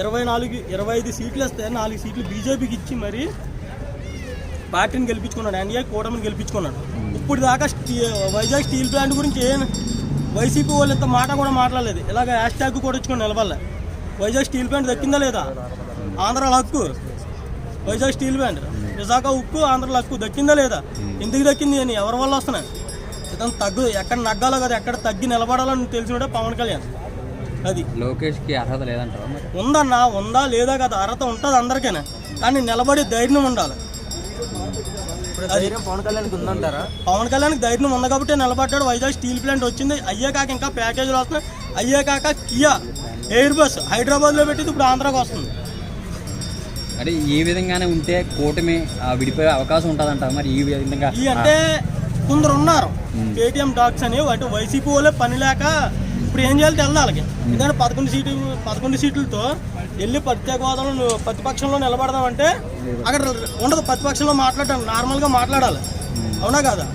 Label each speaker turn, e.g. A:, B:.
A: ఇరవై నాలుగు ఇరవై ఐదు సీట్లు వస్తే నాలుగు సీట్లు బీజేపీకి ఇచ్చి మరి పార్టీని గెలిపించుకున్నాడు. ఎన్డీఏ కూటమిని గెలిపించుకున్నాడు. ఇప్పుడు దాకా స్టీ వైజాగ్ స్టీల్ ప్లాంట్ గురించి ఏం వైసీపీ వాళ్ళు ఇంత మాట కూడా మాట్లాడలేదు. ఇలాగ హ్యాష్ ట్యాగ్ కూడా ఇచ్చుకొని నిలబడలే. వైజాగ్ స్టీల్ ప్లాంట్ దక్కిందా లేదా? ఆంధ్ర హక్కు వైజాగ్ స్టీల్ ప్లాంట్. విశాఖ ఉక్కు ఆంధ్ర హక్కు దక్కిందా లేదా? ఎందుకు దక్కింది అని ఎవరి వల్ల వస్తున్నాయి? ఇతను తగ్గు ఎక్కడ నగ్గాలో కదా ఎక్కడ తగ్గి నిలబడాలని తెలిసినడే పవన్ కళ్యాణ్. అది.
B: లోకేష్కి అర్హత లేదంటారా మరి?
A: ఉందన్నా ఉందా లేదా కదా అర్హత ఉంటుంది అందరికైనా. కానీ నిలబడి ధైర్యం ఉండాలి. అది
C: పవన్ కళ్యాణ్కి ఉందంటారా?
A: పవన్ కళ్యాణ్కి ధైర్యం ఉంది కాబట్టి నిలబడ్డాడు. వైజాగ్ స్టీల్ ప్లాంట్ వచ్చింది. అయ్యే కాక ఇంకా ప్యాకేజీలు వస్తున్నాయి. అయ్యే కాక కియా ఎయిర్ బస్ హైదరాబాద్లో పెట్టింది. ఇప్పుడు ఆంధ్రాకి వస్తుంది.
B: అంటే ఈ విధంగానే ఉంటే కూటమి ఆ, విడిపోయే అవకాశం ఉంటుందంటారా మరి? ఈ విధంగా
A: అంటే కొందరు ఉన్నారు. పేటిఎం డాక్స్ అని అంటే వైసీపీ వాళ్ళే పని లేక ఇప్పుడు ఏం చేయాలి తెల్ల వాళ్ళకి ఎందుకంటే పదకొండు సీట్లు పదకొండు సీట్లతో వెళ్ళి ప్రత్యేక హోదాలో నువ్వు ప్రతిపక్షంలో నిలబడదామంటే అక్కడ ఉండదు. ప్రతిపక్షంలో మాట్లాడటం నార్మల్గా మాట్లాడాలి. అవునా కదా?